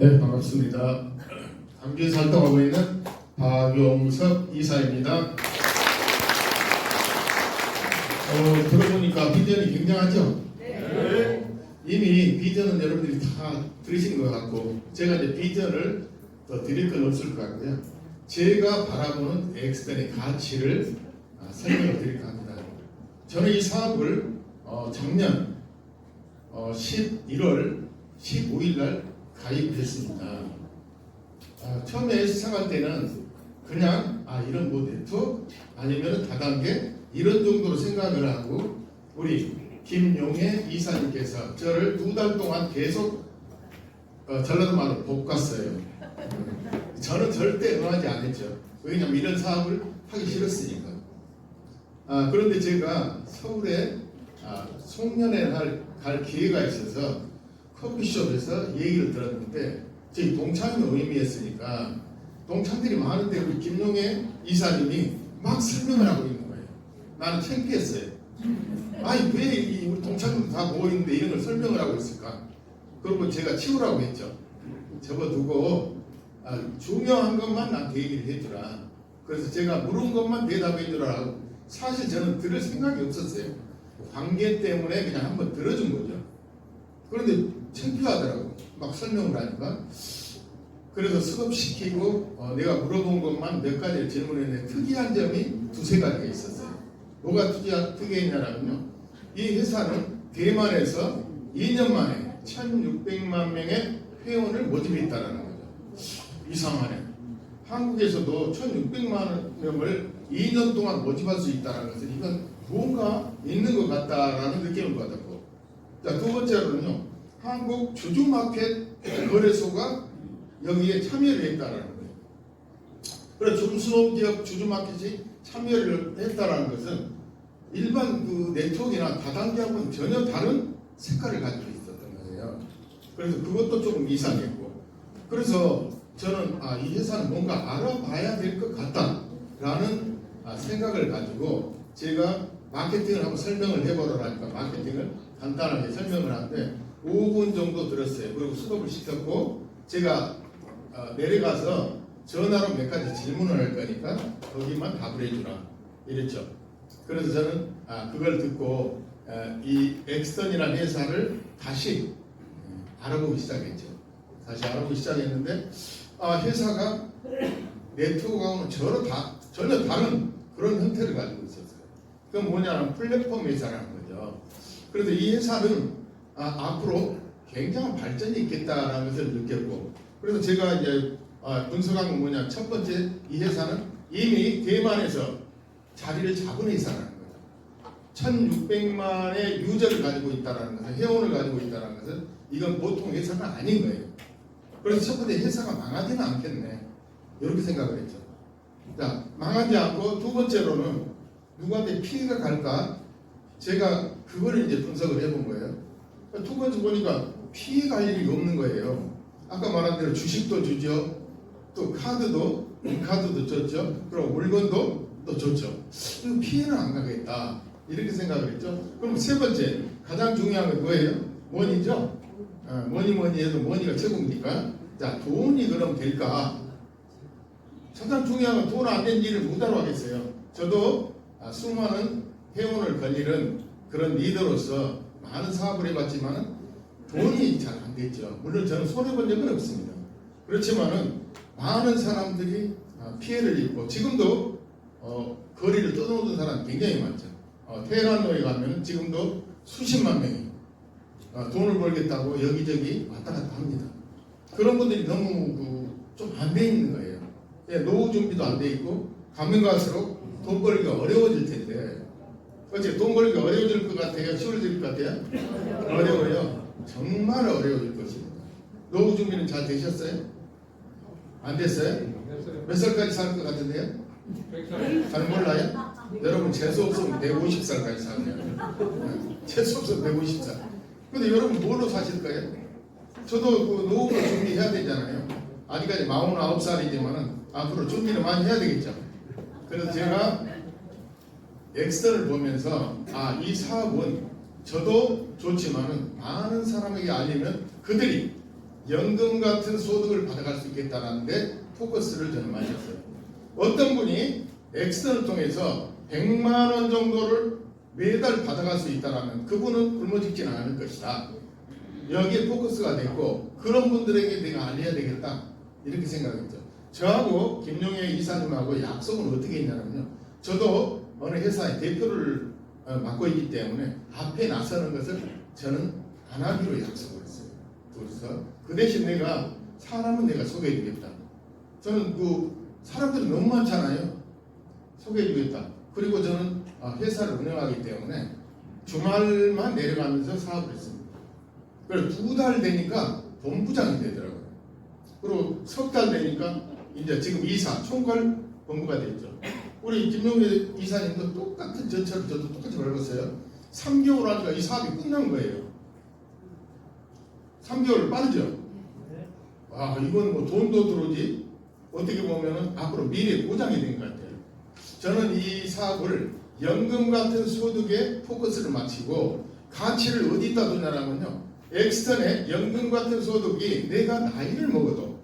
네, 반갑습니다. 감기에 살동하고 있는 박용섭 이사입니다. 어, 들어보니까 비전이 굉장하죠? 네. 이미 비전은 여러분들이 다 들으신 것 같고 제가 이제 비전을 더 드릴 건 없을 것 같고요. 제가 바라보는 엑스텐의 가치를 아, 설명을 드릴까 합니다. 저는 이 사업을 어, 작년 어, 11월 15일 날 가입했습니다. 아, 처음에 시작할 때는 그냥 아 이런 뭐 네트워크 아니면 다단계 이런 정도로 생각을 하고 우리 김용혜 이사님께서 저를 두 달 동안 계속 어, 전라도 말로 볶았어요. 저는 절대 응하지 않았죠. 왜냐하면 이런 사업을 하기 싫었으니까. 아, 그런데 제가 서울에 아, 송년회 할, 갈 기회가 있어서 커피숍에서 얘기를 들었는데 저희 동창회 의미였으니까 동창들이 많은데 우리 김용혜 이사님이 막 설명을 하고 있는 거예요. 나는 창피했어요. 아니 왜 이 우리 동창들 다 모이는데 이런 걸 설명을 하고 있을까? 그러고 제가 치우라고 했죠. 접어두고 아, 중요한 것만 나한테 얘기를 해주라. 그래서 제가 물은 것만 대답해 주라 하고 사실 저는 들을 생각이 없었어요. 관계 때문에 그냥 한번 들어준 거죠. 그런데 창피하더라고. 막 설명을 하니까. 그래서 수업시키고 어, 내가 물어본 것만 몇 가지를 질문했는데 특이한 점이 두세 가지가 있었어요. 뭐가 특이하, 특이했냐면요. 이 회사는 대만에서 2년 만에 1,600만 명의 회원을 모집했다는 거죠. 이상하네. 한국에서도 1,600만 명을 2년 동안 모집할 수 있다는 것은 이건 뭔가 있는 것 같다라는 느낌을 받았고. 자, 두 번째로는요. 한국 주주마켓 거래소가 여기에 참여를 했다라는 거예요. 그래 중소기업 주주마켓이 참여를 했다라는 것은 일반 그 네트워크나 다단계하고는 전혀 다른 색깔을 가지고 있었던 거예요. 그래서 그것도 조금 이상했고 그래서 저는 아, 이 회사는 뭔가 알아봐야 될 것 같다라는 아, 생각을 가지고 제가 마케팅을 한번 설명을 해보라니까 마케팅을 간단하게 설명을 하는데 5분 정도 들었어요. 그리고 수업을 시켰고 제가 어, 내려가서 전화로 몇 가지 질문을 할 거니까 거기만 답을 해주라 이랬죠. 그래서 저는 아, 그걸 듣고 에, 이 엑스턴이라는 회사를 다시 음, 알아보기 시작했죠. 다시 알아보기 시작했는데 아, 회사가 네트워크하고는 전혀, 다, 전혀 다른 그런 형태를 가지고 있었어요. 그건 뭐냐면 플랫폼 회사라는 거죠. 그래서 이 회사는 아, 앞으로 굉장한 발전이 있겠다라는 것을 느꼈고 그래서 제가 이제 아, 분석한 건 뭐냐 첫 번째 이 회사는 이미 대만에서 자리를 잡은 회사라는 거죠. 1600만의 유저를 가지고 있다는 것은 회원을 가지고 있다는 것은 이건 보통 회사가 아닌 거예요. 그래서 첫 번째 회사가 망하지는 않겠네. 이렇게 생각을 했죠. 자, 망하지 않고 두 번째로는 누구한테 피해가 갈까? 제가 그거를 이제 분석을 해본 거예요. 두 번째 보니까 피해 갈 일이 없는 거예요. 아까 말한 대로 주식도 주죠. 또 카드도, 카드도 줬죠. 그리고 물건도 또 줬죠. 피해는 안 가겠다. 이렇게 생각을 했죠. 그럼 세 번째, 가장 중요한 건 뭐예요? money죠? 어, 뭐니 뭐니 해도 머니가 최고입니까? 자, 돈이 그럼 될까? 가장 중요한 건 돈 안 된 일을 못 하러 하겠어요. 저도 아, 수많은 회원을 걸리는 그런 리더로서 많은 사업을 해봤지만 돈이 잘안 됐죠. 물론 저는 손해본 적은 없습니다. 그렇지만은 많은 사람들이 아, 피해를 입고 지금도 어, 거리를 떠나오는 사람 굉장히 많죠. 어, 테헤란로에 가면 지금도 수십만 명이 어, 돈을 벌겠다고 여기저기 왔다 갔다 합니다. 그런 분들이 너무 그, 좀안 돼 있는 거예요. 예, 노후 준비도 안 돼 있고 가면 갈수록 돈 벌기가 어려워질 텐데 어째 돈 벌기가 어려워질 것 같아요? 쉬워질 것 같아요? 어려워요. 정말 어려워질 것입니다. 노후 준비는 잘 되셨어요? 안 됐어요? 몇 살까지 살 것 같은데요? 잘 몰라요? 여러분 재수 없으면 150살까지 사네요. 재수 없으면 150살. 근데 여러분 뭘로 사실까요? 저도 그 노후를 준비해야 되잖아요. 아직까지 49살이지만은 앞으로 준비를 많이 해야 되겠죠. 그래서 제가 엑스턴을 보면서 아 이 사업은 저도 좋지만은 많은 사람에게 알리면 그들이 연금 같은 소득을 받아갈 수 있겠다는데 포커스를 저는 많이 했어요. 어떤 분이 엑스턴을 통해서 100만 원 정도를 매달 받아갈 수 있다라면 그분은 굶어죽지는 않을 것이다. 여기에 포커스가 됐고 그런 분들에게 내가 알려야 되겠다 이렇게 생각했죠. 저하고 김용혜 이사님하고 약속은 어떻게 했냐면요. 저도 어느 회사의 대표를 어, 맡고 있기 때문에 앞에 나서는 것을 저는 안 하기로 약속을 했어요. 그래서 그 대신 내가 사람은 내가 소개해주겠다. 저는 그 사람들이 너무 많잖아요. 소개해주겠다. 그리고 저는 아, 회사를 운영하기 때문에 주말만 내려가면서 사업을 했습니다. 그래서 두 달 되니까 본부장이 되더라고요. 그리고 석 달 되니까 이제 지금 이사, 총괄 본부가 됐죠. 우리 김용래 이사님도 똑같은 전철을 저도 똑같이 밟았어요. 3개월 하니까 이 사업이 끝난 거예요. 3개월 빠르죠? 아, 이건 뭐 돈도 들어오지. 어떻게 보면은 앞으로 미래 보장이 된 것 같아요. 저는 이 사업을 연금 같은 소득에 포커스를 맞추고 가치를 어디다 두냐면요. 엑스턴에 연금 같은 소득이 내가 나이를 먹어도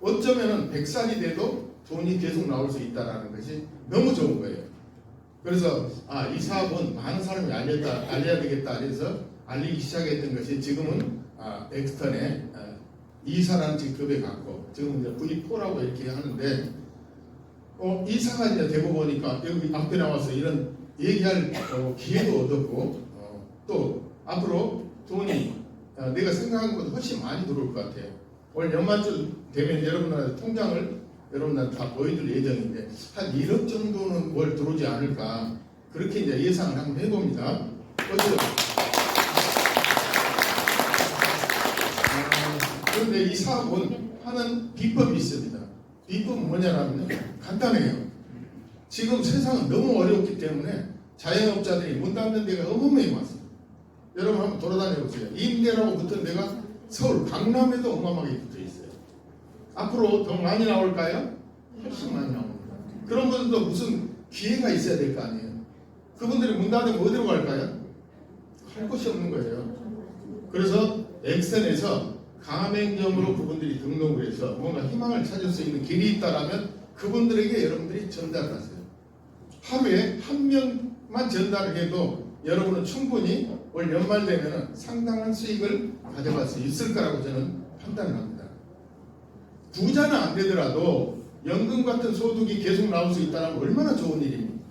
어쩌면은 100살이 돼도 돈이 계속 나올 수 있다라는 것이 너무 좋은 거예요. 그래서 아, 이 사업은 많은 사람이 알렸다, 알려야 되겠다 그래서 알리기 시작했던 것이 지금은 아, 엑스턴에 아, 이사라는 직급에 갖고 지금 이제 V4라고 이렇게 하는데 어, 이사가 이제 되고 보니까 여기 앞에 나와서 이런 얘기할 어, 기회도 얻었고 어, 또 앞으로 돈이 어, 내가 생각한 것보다 훨씬 많이 들어올 것 같아요. 오늘 연말쯤 되면 여러분들한테 통장을 여러분들한테 다 보여줄 예정인데 한 1억 정도는 월 들어오지 않을까 그렇게 이제 예상을 한번 해봅니다. 어쨌든 아, 그런데 이 사업은 하는 비법이 있습니다. 비법은 뭐냐면 간단해요. 지금 세상은 너무 어렵기 때문에 자영업자들이 문 닫는 데가 어마어마히 많습니다. 여러분 한번 돌아다녀 보세요. 임대라고 붙은 데가 서울 강남에도 어마어마하게 붙어 있어요. 앞으로 더 많이 나올까요? 훨씬 많이 나옵니다. 그런 분들도 무슨 기회가 있어야 될 거 아니에요. 그분들이 문 닫으면 어디로 갈까요? 할 곳이 없는 거예요. 그래서 엑센에서 가맹점으로 그분들이 등록을 해서 뭔가 희망을 찾을 수 있는 길이 있다라면 그분들에게 여러분들이 전달하세요. 하루에 한 명만 전달을 해도 여러분은 충분히 올 연말 되면 상당한 수익을 가져갈 수 있을 거라고 저는 판단을 합니다. 부자는 안 되더라도 연금 같은 소득이 계속 나올 수 있다는 얼마나 좋은 일입니까?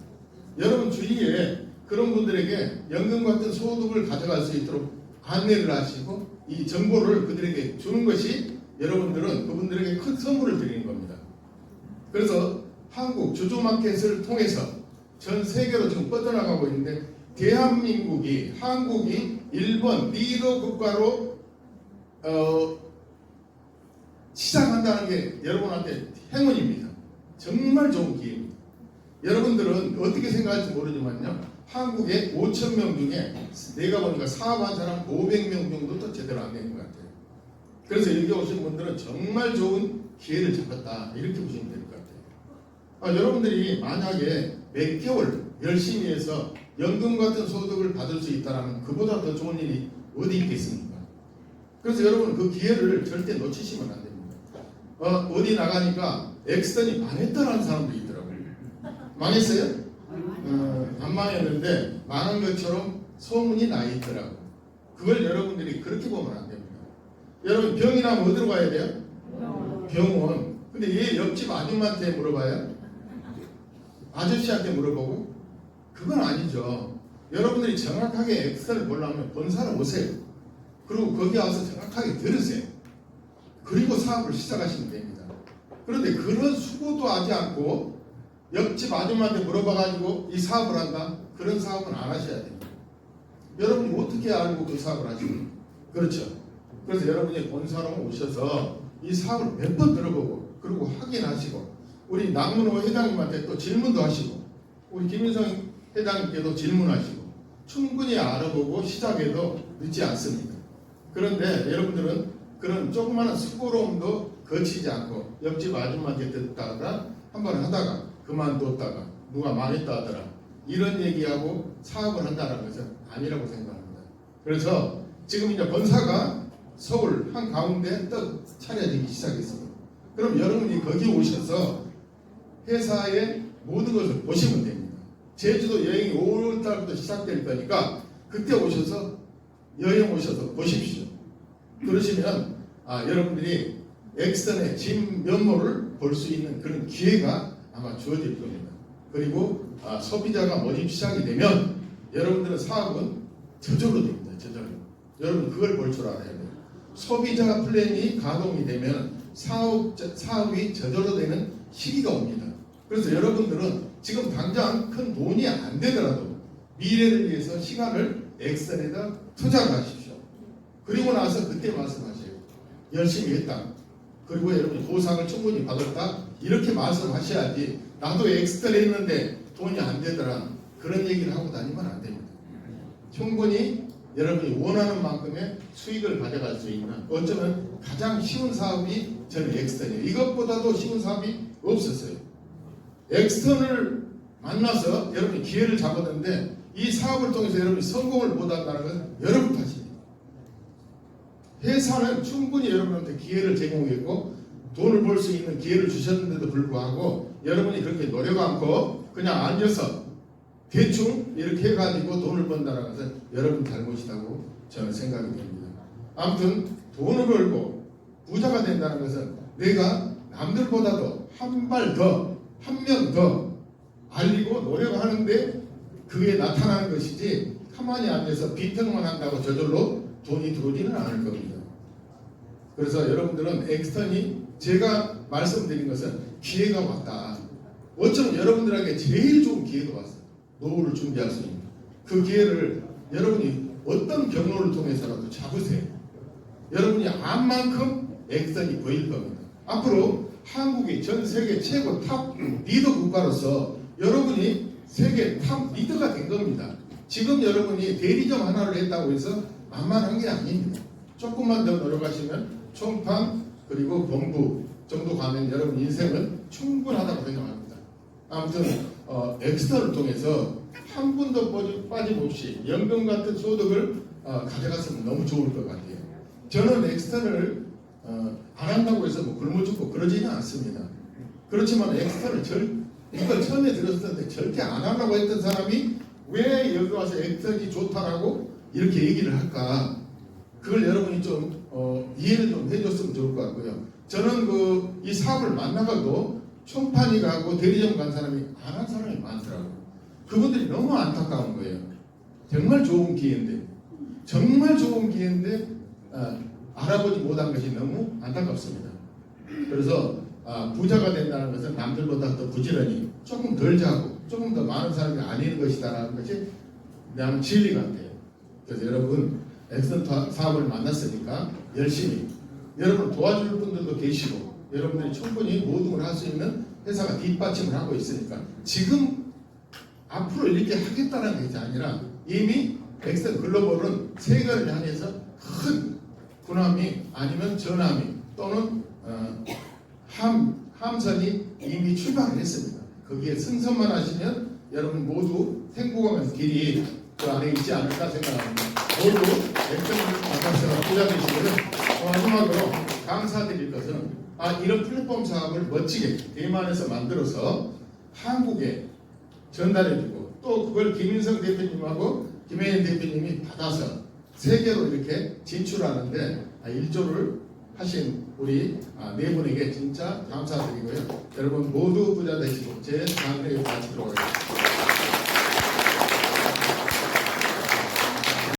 여러분 주위에 그런 분들에게 연금 같은 소득을 가져갈 수 있도록 안내를 하시고 이 정보를 그들에게 주는 것이 여러분들은 그분들에게 큰 선물을 드리는 겁니다. 그래서 한국 주주마켓을 통해서 전 세계로 지금 뻗어나가고 있는데 대한민국이 한국이 일본 리더 국가로 어, 시작한다는 게 여러분한테 행운입니다. 정말 좋은 기회입니다. 여러분들은 어떻게 생각할지 모르지만요. 한국에 5천 명 중에 내가 보니까 사업한 사람 500명 정도도 제대로 안 된 것 같아요. 그래서 여기 오신 분들은 정말 좋은 기회를 잡았다 이렇게 보시면 될 것 같아요. 아, 여러분들이 만약에 몇 개월 열심히 해서 연금 같은 소득을 받을 수 있다면 그보다 더 좋은 일이 어디 있겠습니까? 그래서 여러분 그 기회를 절대 놓치시면 안 됩니다. 어, 어디 나가니까 엑스턴이 망했다라는 사람도 있더라고요. 망했어요? 어, 안 망했는데 망한 것처럼 소문이 나 있더라고. 그걸 여러분들이 그렇게 보면 안 됩니다. 여러분 병이 나면 어디로 가야 돼요? 병원. 근데 얘 옆집 아줌마한테 물어봐요? 아저씨한테 물어보고? 그건 아니죠. 여러분들이 정확하게 엑셀을 보려면 본사를 오세요. 그리고 거기 와서 정확하게 들으세요. 그리고 사업을 시작하시면 됩니다. 그런데 그런 수고도 하지 않고 옆집 아줌마한테 물어봐가지고 이 사업을 한다? 그런 사업은 안 하셔야 됩니다. 여러분이 어떻게 알고 그 사업을 하십니까? 그렇죠. 그래서 여러분이 본사로 오셔서 이 사업을 몇 번 들어보고 그리고 확인하시고 우리 남문호 회장님한테 또 질문도 하시고 우리 김인성 회장님께도 질문하시고 충분히 알아보고 시작해도 늦지 않습니다. 그런데 여러분들은 그런 조그마한 수고로움도 거치지 않고 옆집 아줌마한테 듣다가 한 번 하다가 그만뒀다가 누가 망했다 하더라 이런 얘기하고 사업을 한다는 것은 아니라고 생각합니다. 그래서 지금 이제 본사가 서울 한 가운데 떡 차려지기 시작했습니다. 그럼 여러분이 거기 오셔서 회사의 모든 것을 보시면 됩니다. 제주도 여행이 5월달부터 시작될 거니까 그때 오셔서 여행 오셔서 보십시오. 그러시면 아, 여러분들이 엑선의 진 면모를 볼 수 있는 그런 기회가 아마 주어질 겁니다. 그리고 아, 소비자가 모집 시작이 되면 여러분들의 사업은 저절로 됩니다. 저절로. 여러분 그걸 볼 줄 알아야 돼요. 소비자 플랜이 가동이 되면 사업, 사업이 저절로 되는 시기가 옵니다. 그래서 여러분들은 지금 당장 큰 돈이 안 되더라도 미래를 위해서 시간을 엑셀에다 투자하십시오. 그리고 나서 그때 말씀하세요. 열심히 했다. 그리고 여러분이 보상을 충분히 받았다. 이렇게 말씀하셔야지 나도 엑셀 했는데 돈이 안 되더라. 그런 얘기를 하고 다니면 안 됩니다. 충분히 여러분이 원하는 만큼의 수익을 가져갈 수 있는 어쩌면 가장 쉬운 사업이 저는 엑스턴이에요. 이것보다도 쉬운 사업이 없었어요. 엑스턴을 만나서 여러분이 기회를 잡았는데 이 사업을 통해서 여러분이 성공을 못한다는 건 여러분 탓입니다. 회사는 충분히 여러분한테 기회를 제공했고 돈을 벌 수 있는 기회를 주셨는데도 불구하고 여러분이 그렇게 노력 않고 그냥 앉아서 대충 이렇게 해가지고 돈을 번다는 것은 여러분 잘못이라고 저는 생각이 됩니다. 아무튼 돈을 벌고 부자가 된다는 것은 내가 남들보다도 한 발 더, 한 명 더 알리고 노력하는데 그게 나타나는 것이지 가만히 앉아서 비평만 한다고 저절로 돈이 들어오지는 않을 겁니다. 그래서 여러분들은 엑스턴이 제가 말씀드린 것은 기회가 왔다. 어쩌면 여러분들에게 제일 좋은 기회가 왔어요. 노후를 준비할 수 있는 그 기회를 여러분이 어떤 경로를 통해서라도 잡으세요. 여러분이 안 만큼 액선이 보일 겁니다. 앞으로 한국이 전 세계 최고 탑 리더 국가로서 여러분이 세계 탑 리더가 된 겁니다. 지금 여러분이 대리점 하나를 했다고 해서 만만한 게 아닙니다. 조금만 더 노력하시면 총판 그리고 본부 정도 가면 여러분 인생은 충분하다고 생각합니다. 아무튼 어, 엑스터를 통해서 한 분도 빠짐없이 연금 같은 소득을 어, 가져갔으면 너무 좋을 것 같아요. 저는 엑스터를 어, 안 한다고 해서 뭐 굶어 죽고 그러지는 않습니다. 그렇지만 엑스터를 절 이걸 처음에 들었을 때 절대 안 하려고 했던 사람이 왜 여기 와서 엑스터이 좋다라고 이렇게 얘기를 할까? 그걸 여러분이 좀 어, 이해를 좀 해줬으면 좋을 것 같고요. 저는 그 이 사업을 만나가도 총판이 가고 대리점 간 사람이 안 한 사람이 많더라고요. 그분들이 너무 안타까운 거예요. 정말 좋은 기회인데, 정말 좋은 기회인데 아, 알아보지 못한 것이 너무 안타깝습니다. 그래서 아, 부자가 된다는 것은 남들보다 더 부지런히 조금 덜 자고 조금 더 많은 사람이 아니는 것이다라는 것이 남 진리 같아요. 그래서 여러분 타- 사업을 만났으니까 열심히 여러분 도와줄 분들도 계시고 여러분들이 충분히 모든 걸 할 수 있는 회사가 뒷받침을 하고 있으니까 지금 앞으로 이렇게 하겠다는 것이 아니라 이미 엑센 글로벌은 세계를 향해서 큰 군함이 아니면 전함이 또는 어, 함, 함선이 이미 출발을 했습니다. 거기에 승선만 하시면 여러분 모두 행복하면서 길이 그 안에 있지 않을까 생각합니다. 모두 엑센을 만나서 부자 되시기를 어, 마지막으로 감사드릴 것은 아, 이런 플랫폼 사업을 멋지게 대만에서 만들어서 한국에 전달해주고 또 그걸 김인성 대표님하고 김혜인 대표님이 받아서 세계로 이렇게 진출하는데 아, 일조를 하신 우리 아, 네 분에게 진짜 감사드리고요. 여러분 모두 부자 되시고 제 강의를 마치도록 하겠습니다.